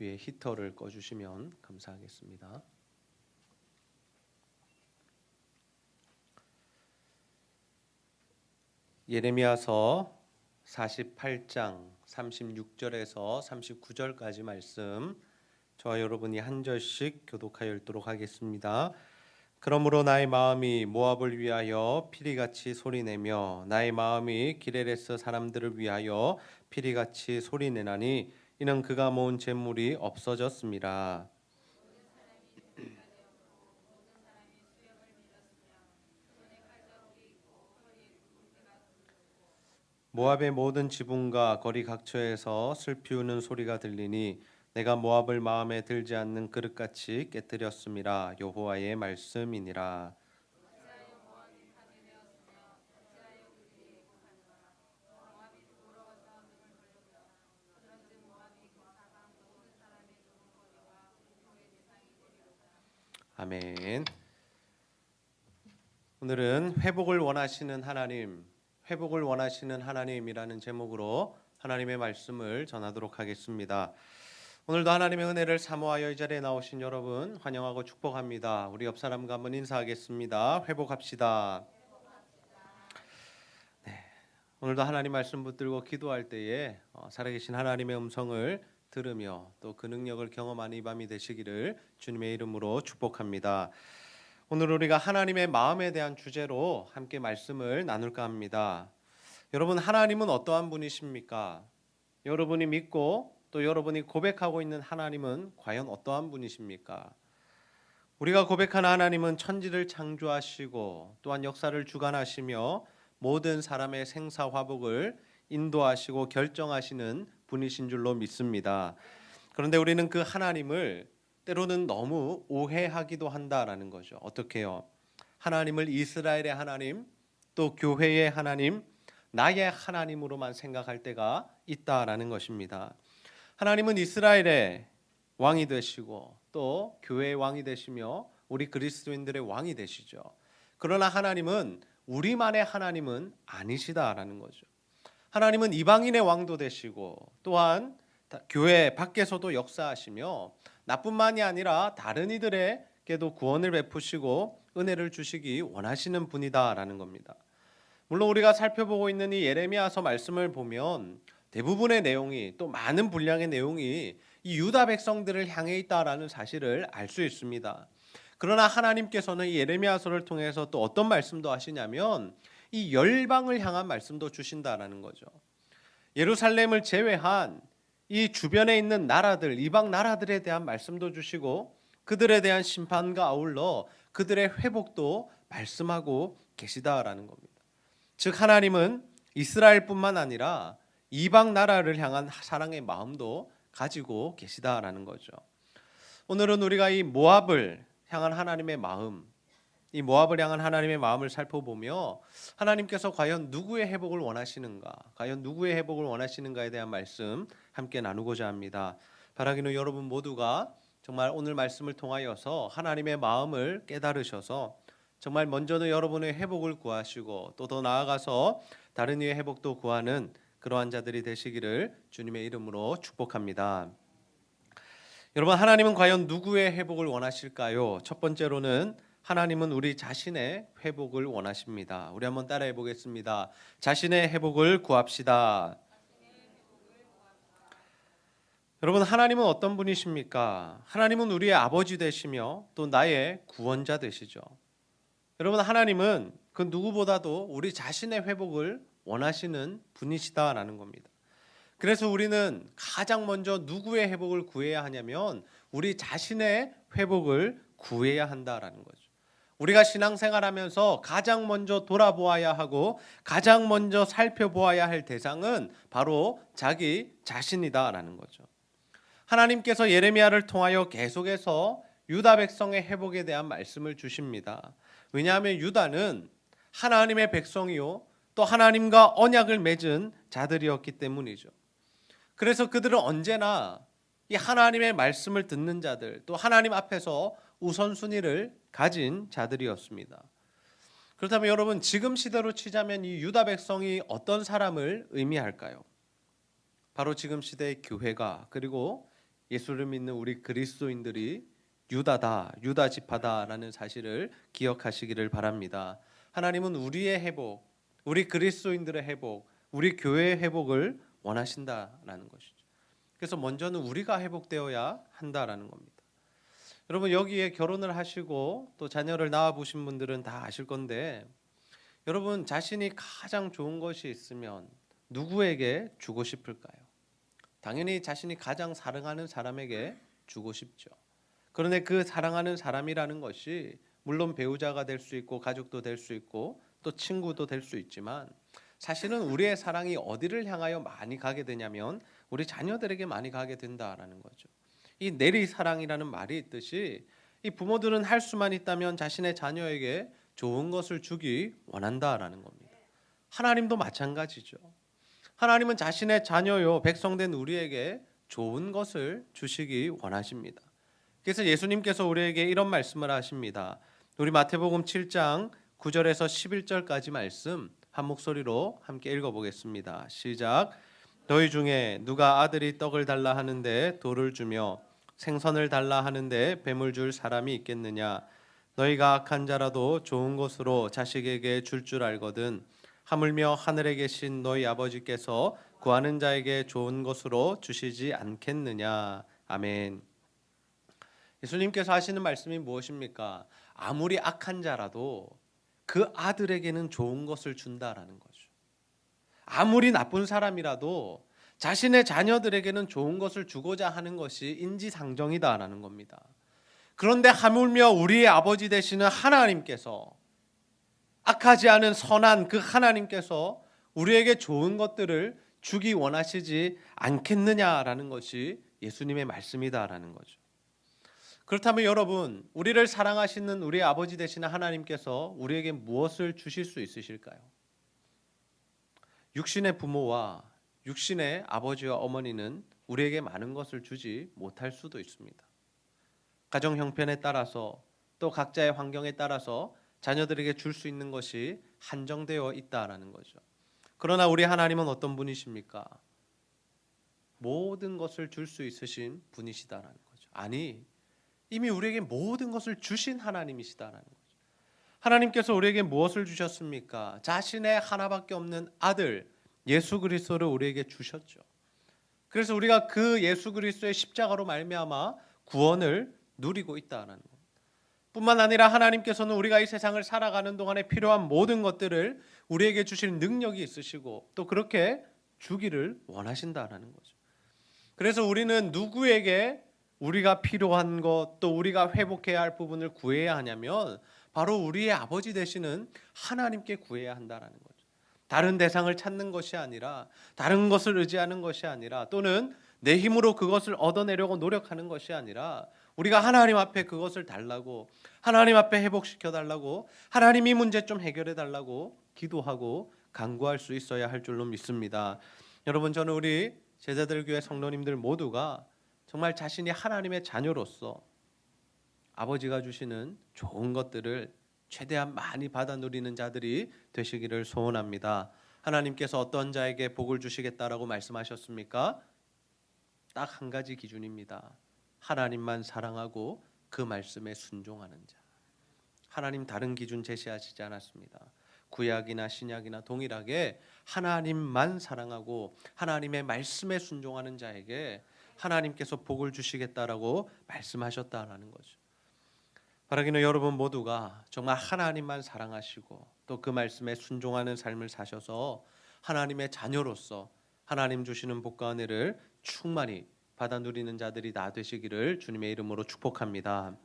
뒤에 히터를 꺼주시면 감사하겠습니다. 예레미야서 48장 36절에서 39절까지 말씀 저와 여러분이 한 절씩 교독하여 읽도록 하겠습니다. 그러므로 나의 마음이 모압을 위하여 피리같이 소리내며 나의 마음이 기레레스 사람들을 위하여 피리같이 소리내나니 이는 그가 모은 재물이 없어졌습니다. 모압의 모든 지붕과 거리 각처에서 슬피 우는 소리가 들리니 내가 모압을 마음에 들지 않는 그릇같이 깨뜨렸음이라 여호와의 말씀이니라. 아멘. 오늘은 회복을 원하시는 하나님, 회복을 원하시는 하나님이라는 제목으로 하나님의 말씀을 전하도록 하겠습니다. 오늘도 하나님의 은혜를 사모하여 이 자리에 나오신 여러분 환영하고 축복합니다. 우리 옆 사람과 한번 인사하겠습니다. 회복합시다. 네, 오늘도 하나님 말씀 붙들고 기도할 때에 어, 살아계신 하나님의 음성을 들으며 또 그 능력을 경험하는 이 밤이 되시기를 주님의 이름으로 축복합니다. 오늘 우리가 하나님의 마음에 대한 주제로 함께 말씀을 나눌까 합니다. 여러분 하나님은 어떠한 분이십니까? 여러분이 믿고 또 여러분이 고백하고 있는 하나님은 과연 어떠한 분이십니까? 우리가 고백하는 하나님은 천지를 창조하시고 또한 역사를 주관하시며 모든 사람의 생사 화복을 인도하시고 결정하시는 분이신 줄로 믿습니다. 그런데 우리는 그 하나님을 때로는 너무 오해하기도 한다라는 거죠. 어떻게요? 하나님을 이스라엘의 하나님, 또 교회의 하나님, 나의 하나님으로만 생각할 때가 있다라는 것입니다. 하나님은 이스라엘의 왕이 되시고 또 교회의 왕이 되시며 우리 그리스도인들의 왕이 되시죠. 그러나 하나님은 우리만의 하나님은 아니시다라는 거죠. 하나님은 이방인의 왕도 되시고 또한 교회 밖에서도 역사하시며 나뿐만이 아니라 다른 이들에게도 구원을 베푸시고 은혜를 주시기 원하시는 분이다라는 겁니다. 물론 우리가 살펴보고 있는 이 예레미야서 말씀을 보면 대부분의 내용이 또 많은 분량의 내용이 이 유다 백성들을 향해 있다라는 사실을 알 수 있습니다. 그러나 하나님께서는 이 예레미야서를 통해서 또 어떤 말씀도 하시냐면 이 열방을 향한 말씀도 주신다라는 거죠. 예루살렘을 제외한 이 주변에 있는 나라들, 이방 나라들에 대한 말씀도 주시고 그들에 대한 심판과 아울러 그들의 회복도 말씀하고 계시다라는 겁니다. 즉 하나님은 이스라엘뿐만 아니라 이방 나라를 향한 사랑의 마음도 가지고 계시다라는 거죠. 오늘은 우리가 이 모압을 향한 하나님의 마음, 이 모압을 향한 하나님의 마음을 살펴보며 하나님께서 과연 누구의 회복을 원하시는가, 과연 누구의 회복을 원하시는가에 대한 말씀 함께 나누고자 합니다. 바라기는 여러분 모두가 정말 오늘 말씀을 통하여서 하나님의 마음을 깨달으셔서 정말 먼저는 여러분의 회복을 구하시고 또 더 나아가서 다른 이의 회복도 구하는 그러한 자들이 되시기를 주님의 이름으로 축복합니다. 여러분 하나님은 과연 누구의 회복을 원하실까요? 첫 번째로는 하나님은 우리 자신의 회복을 원하십니다. 우리 한번 따라해 보겠습니다. 자신의 회복을 구합시다. 여러분 하나님은 어떤 분이십니까? 하나님은 우리의 아버지 되시며 또 나의 구원자 되시죠. 여러분 하나님은 그 누구보다도 우리 자신의 회복을 원하시는 분이시다라는 겁니다. 그래서 우리는 가장 먼저 누구의 회복을 구해야 하냐면 우리 자신의 회복을 구해야 한다라는 거죠. 우리가 신앙생활하면서 가장 먼저 돌아보아야 하고 가장 먼저 살펴보아야 할 대상은 바로 자기 자신이다라는 거죠. 하나님께서 예레미야를 통하여 계속해서 유다 백성의 회복에 대한 말씀을 주십니다. 왜냐하면 유다는 하나님의 백성이요 또 하나님과 언약을 맺은 자들이었기 때문이죠. 그래서 그들은 언제나 이 하나님의 말씀을 듣는 자들, 또 하나님 앞에서 우선순위를 가진 자들이었습니다. 그렇다면 여러분 지금 시대로 치자면 이 유다 백성이 어떤 사람을 의미할까요? 바로 지금 시대의 교회가 그리고 예수를 믿는 우리 그리스도인들이 유다다, 유다 지파다라는 사실을 기억하시기를 바랍니다. 하나님은 우리의 회복, 우리 그리스도인들의 회복, 우리 교회의 회복을 원하신다라는 것이죠. 그래서 먼저는 우리가 회복되어야 한다라는 겁니다. 여러분 여기에 결혼을 하시고 또 자녀를 낳아 보신 분들은 다 아실 건데 여러분 자신이 가장 좋은 것이 있으면 누구에게 주고 싶을까요? 당연히 자신이 가장 사랑하는 사람에게 주고 싶죠. 그런데 그 사랑하는 사람이라는 것이 물론 배우자가 될 수 있고 가족도 될 수 있고 또 친구도 될 수 있지만 사실은 우리의 사랑이 어디를 향하여 많이 가게 되냐면 우리 자녀들에게 많이 가게 된다라는 거죠. 이 내리 사랑이라는 말이 있듯이 이 부모들은 할 수만 있다면 자신의 자녀에게 좋은 것을 주기 원한다라는 겁니다. 하나님도 마찬가지죠. 하나님은 자신의 자녀요 백성된 우리에게 좋은 것을 주시기 원하십니다. 그래서 예수님께서 우리에게 이런 말씀을 하십니다. 우리 마태복음 7장 9절에서 11절까지 말씀 한 목소리로 함께 읽어보겠습니다. 시작. 너희 중에 누가 아들이 떡을 달라 하는데 돌을 주며 생선을 달라 하는데 뱀을 줄 사람이 있겠느냐? 너희가 악한 자라도 좋은 것으로 자식에게 줄줄 알거든. 하물며 하늘에 계신 너희 아버지께서 구하는 자에게 좋은 것으로 주시지 않겠느냐? 아멘. 예수님께서 하시는 말씀이 무엇입니까? 아무리 악한 자라도 그 아들에게는 좋은 것을 준다라는 거죠. 아무리 나쁜 사람이라도 자신의 자녀들에게는 좋은 것을 주고자 하는 것이 인지상정이다라는 겁니다. 그런데 하물며 우리의 아버지 되시는 하나님께서 악하지 않은 선한 그 하나님께서 우리에게 좋은 것들을 주기 원하시지 않겠느냐라는 것이 예수님의 말씀이다라는 거죠. 그렇다면 여러분, 우리를 사랑하시는 우리 아버지 되시는 하나님께서 우리에게 무엇을 주실 수 있으실까요? 육신의 부모와 육신의 아버지와 어머니는 우리에게 많은 것을 주지 못할 수도 있습니다. 가정 형편에 따라서 또 각자의 환경에 따라서 자녀들에게 줄 수 있는 것이 한정되어 있다라는 거죠. 그러나 우리 하나님은 어떤 분이십니까? 모든 것을 줄 수 있으신 분이시다라는 거죠. 아니, 이미 우리에게 모든 것을 주신 하나님이시다라는 거죠. 하나님께서 우리에게 무엇을 주셨습니까? 자신의 하나밖에 없는 아들 예수 그리스도를 우리에게 주셨죠. 그래서 우리가 그 예수 그리스도의 십자가로 말미암아 구원을 누리고 있다는 것. 뿐만 아니라 하나님께서는 우리가 이 세상을 살아가는 동안에 필요한 모든 것들을 우리에게 주실 능력이 있으시고 또 그렇게 주기를 원하신다라는 거죠. 그래서 우리는 누구에게 우리가 필요한 것 또 우리가 회복해야 할 부분을 구해야 하냐면 바로 우리의 아버지 되시는 하나님께 구해야 한다라는 거죠. 다른 대상을 찾는 것이 아니라 다른 것을 의지하는 것이 아니라 또는 내 힘으로 그것을 얻어내려고 노력하는 것이 아니라 우리가 하나님 앞에 그것을 달라고 하나님 앞에 회복시켜 달라고 하나님이 문제 좀 해결해 달라고 기도하고 간구할 수 있어야 할 줄로 믿습니다. 여러분 저는 우리 제자들 교회 성도님들 모두가 정말 자신이 하나님의 자녀로서 아버지가 주시는 좋은 것들을 최대한 많이 받아 누리는 자들이 되시기를 소원합니다. 하나님께서 어떤 자에게 복을 주시겠다라고 말씀하셨습니까? 딱 한 가지 기준입니다. 하나님만 사랑하고 그 말씀에 순종하는 자. 하나님 다른 기준 제시하시지 않았습니다. 구약이나 신약이나 동일하게 하나님만 사랑하고 하나님의 말씀에 순종하는 자에게 하나님께서 복을 주시겠다라고 말씀하셨다라는 거죠. 바라기는 여러분 모두가 정말 하나님만 사랑하시고 또 그 말씀에 순종하는 삶을 사셔서 하나님의 자녀로서 하나님 주시는 복과 은혜를 충만히 받아 누리는 자들이 다 되시기를 주님의 이름으로 축복합니다.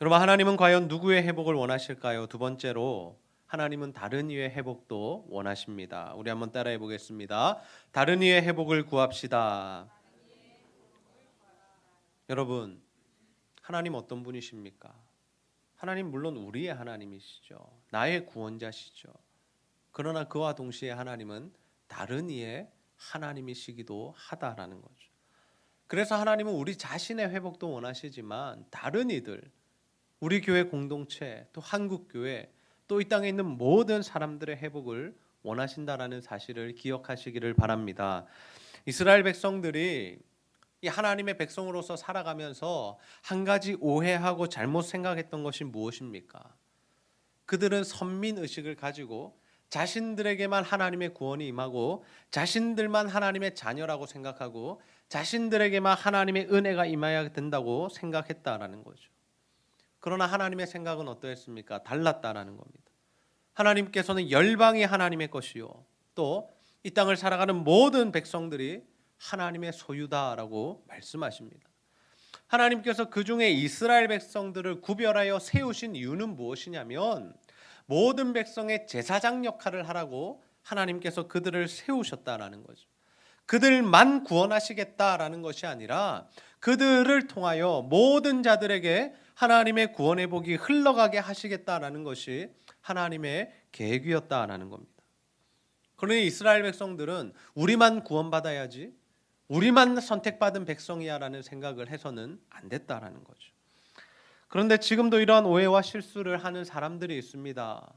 여러분 하나님은 과연 누구의 회복을 원하실까요? 두 번째로 하나님은 다른 이의 회복도 원하십니다. 우리 한번 따라해 보겠습니다. 다른 이의 회복을 구합시다. 여러분 하나님 어떤 분이십니까? 하나님 물론 우리의 하나님이시죠. 나의 구원자시죠. 그러나 그와 동시에 하나님은 다른 이의 하나님이시기도 하다라는 거죠. 그래서 하나님은 우리 자신의 회복도 원하시지만 다른 이들, 우리 교회 공동체, 또 한국 교회, 또 이 땅에 있는 모든 사람들의 회복을 원하신다라는 사실을 기억하시기를 바랍니다. 이스라엘 백성들이 이 하나님의 백성으로서 살아가면서 한 가지 오해하고 잘못 생각했던 것이 무엇입니까? 그들은 선민 의식을 가지고 자신들에게만 하나님의 구원이 임하고 자신들만 하나님의 자녀라고 생각하고 자신들에게만 하나님의 은혜가 임해야 된다고 생각했다라는 거죠. 그러나 하나님의 생각은 어떠했습니까? 달랐다라는 겁니다. 하나님께서는 열방이 하나님의 것이요. 또 이 땅을 살아가는 모든 백성들이 하나님의 소유다라고 말씀하십니다. 하나님께서 그 중에 이스라엘 백성들을 구별하여 세우신 이유는 무엇이냐면 모든 백성의 제사장 역할을 하라고 하나님께서 그들을 세우셨다라는 거죠. 그들만 구원하시겠다라는 것이 아니라 그들을 통하여 모든 자들에게 하나님의 구원의 복이 흘러가게 하시겠다라는 것이 하나님의 계획이었다라는 겁니다. 그러니 이스라엘 백성들은 우리만 구원받아야지 우리만 선택받은 백성이야라는 생각을 해서는 안 됐다라는 거죠. 그런데 지금도 이러한 오해와 실수를 하는 사람들이 있습니다.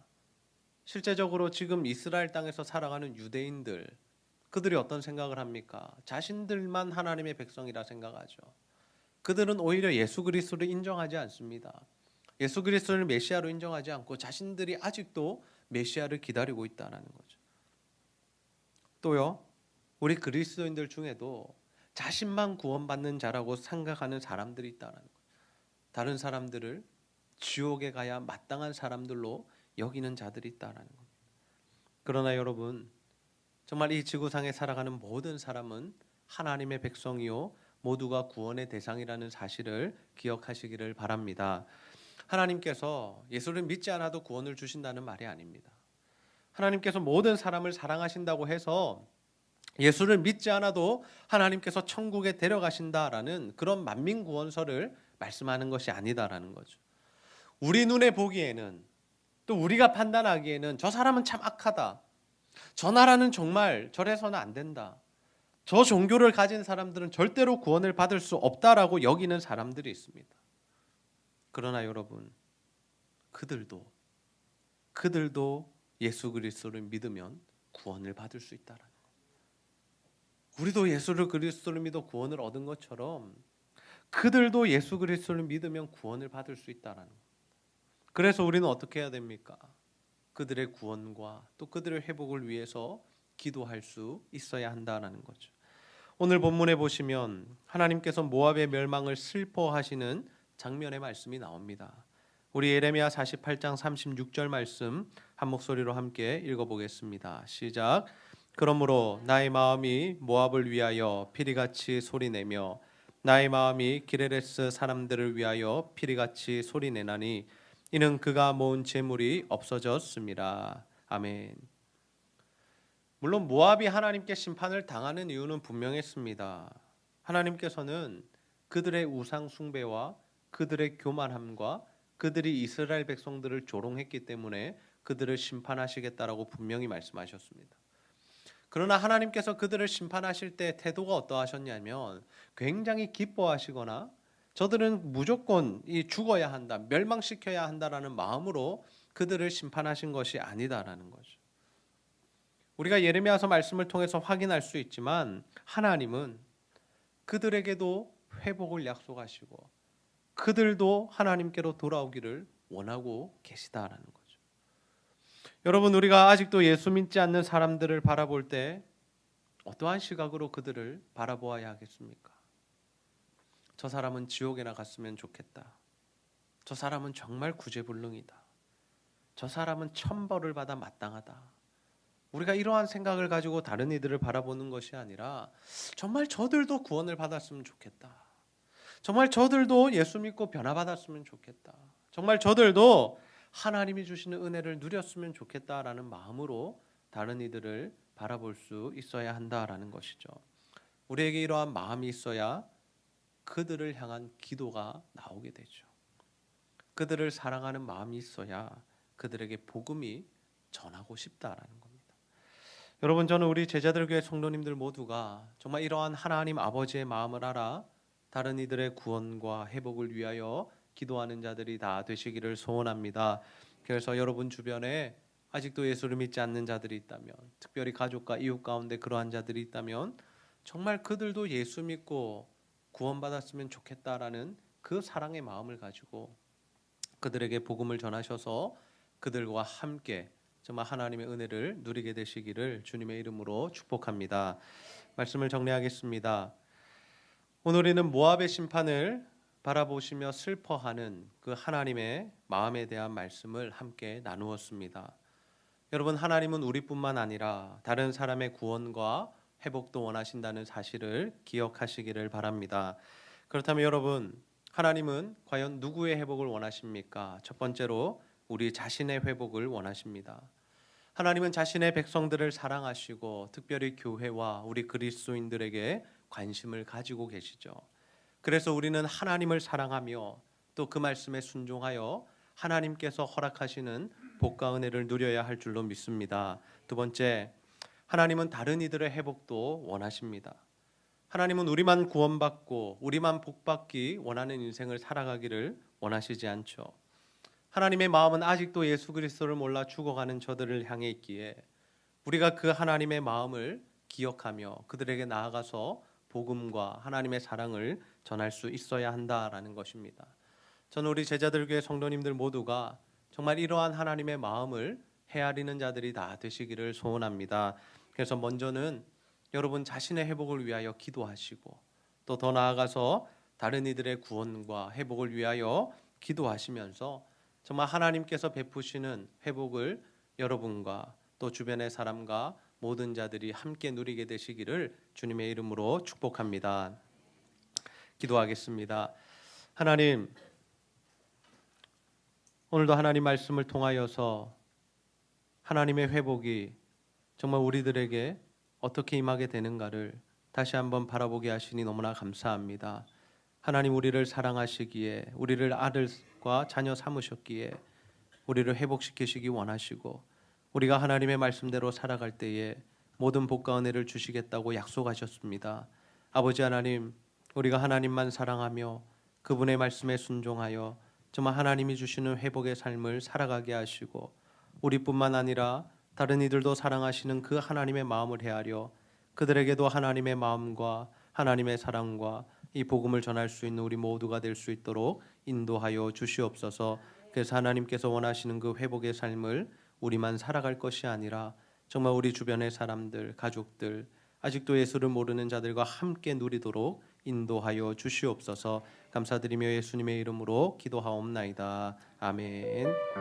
실제적으로 지금 이스라엘 땅에서 살아가는 유대인들 그들이 어떤 생각을 합니까? 자신들만 하나님의 백성이라 생각하죠. 그들은 오히려 예수 그리스도를 인정하지 않습니다. 예수 그리스도를 메시아로 인정하지 않고 자신들이 아직도 메시아를 기다리고 있다는 거죠. 또요. 우리 그리스도인들 중에도 자신만 구원받는 자라고 생각하는 사람들이 있다는 거예요. 다른 사람들을 지옥에 가야 마땅한 사람들로 여기는 자들이 있다는 겁니다. 그러나 여러분 정말 이 지구상에 살아가는 모든 사람은 하나님의 백성이요 모두가 구원의 대상이라는 사실을 기억하시기를 바랍니다. 하나님께서 예수를 믿지 않아도 구원을 주신다는 말이 아닙니다. 하나님께서 모든 사람을 사랑하신다고 해서 예수를 믿지 않아도 하나님께서 천국에 데려가신다라는 그런 만민 구원서를 말씀하는 것이 아니다라는 거죠. 우리 눈에 보기에는 또 우리가 판단하기에는 저 사람은 참 악하다. 저 나라는 정말 저래서는 안 된다. 저 종교를 가진 사람들은 절대로 구원을 받을 수 없다라고 여기는 사람들이 있습니다. 그러나 여러분, 그들도 그들도 예수 그리스도를 믿으면 구원을 받을 수 있다라는 거. 우리도 예수를 그리스도를 믿어 구원을 얻은 것처럼 그들도 예수 그리스도를 믿으면 구원을 받을 수 있다라는 거. 그래서 우리는 어떻게 해야 됩니까? 그들의 구원과 또 그들의 회복을 위해서 기도할 수 있어야 한다라는 거죠. 오늘 본문에 보시면 하나님께서 모압의 멸망을 슬퍼하시는 장면의 말씀이 나옵니다. 우리 예레미야 48장 36절 말씀 한 목소리로 함께 읽어 보겠습니다. 시작. 그러므로 나의 마음이 모압을 위하여 피리같이 소리내며 나의 마음이 기레레스 사람들을 위하여 피리같이 소리내나니 이는 그가 모은 재물이 없어졌습니다. 아멘. 물론 모압이 하나님께 심판을 당하는 이유는 분명했습니다. 하나님께서는 그들의 우상 숭배와 그들의 교만함과 그들이 이스라엘 백성들을 조롱했기 때문에 그들을 심판하시겠다라고 분명히 말씀하셨습니다. 그러나 하나님께서 그들을 심판하실 때 태도가 어떠하셨냐면 굉장히 기뻐하시거나 저들은 무조건 이 죽어야 한다, 멸망시켜야 한다라는 마음으로 그들을 심판하신 것이 아니다라는 거죠. 우리가 예레미야서 말씀을 통해서 확인할 수 있지만 하나님은 그들에게도 회복을 약속하시고 그들도 하나님께로 돌아오기를 원하고 계시다라는 거죠. 여러분 우리가 아직도 예수 믿지 않는 사람들을 바라볼 때 어떠한 시각으로 그들을 바라보아야 하겠습니까? 저 사람은 지옥에나 갔으면 좋겠다. 저 사람은 정말 구제불능이다. 저 사람은 천벌을 받아 마땅하다. 우리가 이러한 생각을 가지고 다른 이들을 바라보는 것이 아니라 정말 저들도 구원을 받았으면 좋겠다. 정말 저들도 예수 믿고 변화받았으면 좋겠다. 정말 저들도 하나님이 주시는 은혜를 누렸으면 좋겠다라는 마음으로 다른 이들을 바라볼 수 있어야 한다라는 것이죠. 우리에게 이러한 마음이 있어야 그들을 향한 기도가 나오게 되죠. 그들을 사랑하는 마음이 있어야 그들에게 복음이 전하고 싶다라는 겁니다. 여러분 저는 우리 제자들 교회 성도님들 모두가 정말 이러한 하나님 아버지의 마음을 알아 다른 이들의 구원과 회복을 위하여 기도하는 자들이 다 되시기를 소원합니다. 그래서 여러분 주변에 아직도 예수를 믿지 않는 자들이 있다면, 특별히 가족과 이웃 가운데 그러한 자들이 있다면 정말 그들도 예수 믿고 구원받았으면 좋겠다라는 그 사랑의 마음을 가지고 그들에게 복음을 전하셔서 그들과 함께 정말 하나님의 은혜를 누리게 되시기를 주님의 이름으로 축복합니다. 말씀을 정리하겠습니다. 오늘 우리는 모압의 심판을 바라보시며 슬퍼하는 그 하나님의 마음에 대한 말씀을 함께 나누었습니다. 여러분 하나님은 우리뿐만 아니라 다른 사람의 구원과 회복도 원하신다는 사실을 기억하시기를 바랍니다. 그렇다면 여러분 하나님은 과연 누구의 회복을 원하십니까? 첫 번째로 우리 자신의 회복을 원하십니다. 하나님은 자신의 백성들을 사랑하시고 특별히 교회와 우리 그리스도인들에게 관심을 가지고 계시죠. 그래서 우리는 하나님을 사랑하며 또 그 말씀에 순종하여 하나님께서 허락하시는 복과 은혜를 누려야 할 줄로 믿습니다. 두 번째, 하나님은 다른 이들의 회복도 원하십니다. 하나님은 우리만 구원받고 우리만 복받기 원하는 인생을 살아가기를 원하시지 않죠. 하나님의 마음은 아직도 예수 그리스도를 몰라 죽어가는 저들을 향해 있기에 우리가 그 하나님의 마음을 기억하며 그들에게 나아가서 복음과 하나님의 사랑을 전할 수 있어야 한다라는 것입니다. 저는 우리 제자들 교회 성도님들 모두가 정말 이러한 하나님의 마음을 헤아리는 자들이 다 되시기를 소원합니다. 그래서 먼저는 여러분 자신의 회복을 위하여 기도하시고 또 더 나아가서 다른 이들의 구원과 회복을 위하여 기도하시면서 정말 하나님께서 베푸시는 회복을 여러분과 또 주변의 사람과 모든 자들이 함께 누리게 되시기를 주님의 이름으로 축복합니다. 기도하겠습니다. 하나님 오늘도 하나님 말씀을 통하여서 하나님의 회복이 정말 우리들에게 어떻게 임하게 되는가를 다시 한번 바라보게 하시니 너무나 감사합니다. 하나님 우리를 사랑하시기에 우리를 아들과 자녀 삼으셨기에 우리를 회복시키시기 원하시고 우리가 하나님의 말씀대로 살아갈 때에 모든 복과 은혜를 주시겠다고 약속하셨습니다. 아버지 하나님 우리가 하나님만 사랑하며 그분의 말씀에 순종하여 정말 하나님이 주시는 회복의 삶을 살아가게 하시고 우리뿐만 아니라 다른 이들도 사랑하시는 그 하나님의 마음을 헤아려 그들에게도 하나님의 마음과 하나님의 사랑과 이 복음을 전할 수 있는 우리 모두가 될 수 있도록 인도하여 주시옵소서. 그래서 하나님께서 원하시는 그 회복의 삶을 우리만 살아갈 것이 아니라 정말 우리 주변의 사람들, 가족들, 아직도 예수를 모르는 자들과 함께 누리도록 인도하여 주시옵소서. 감사드리며 예수님의 이름으로 기도하옵나이다. 아멘.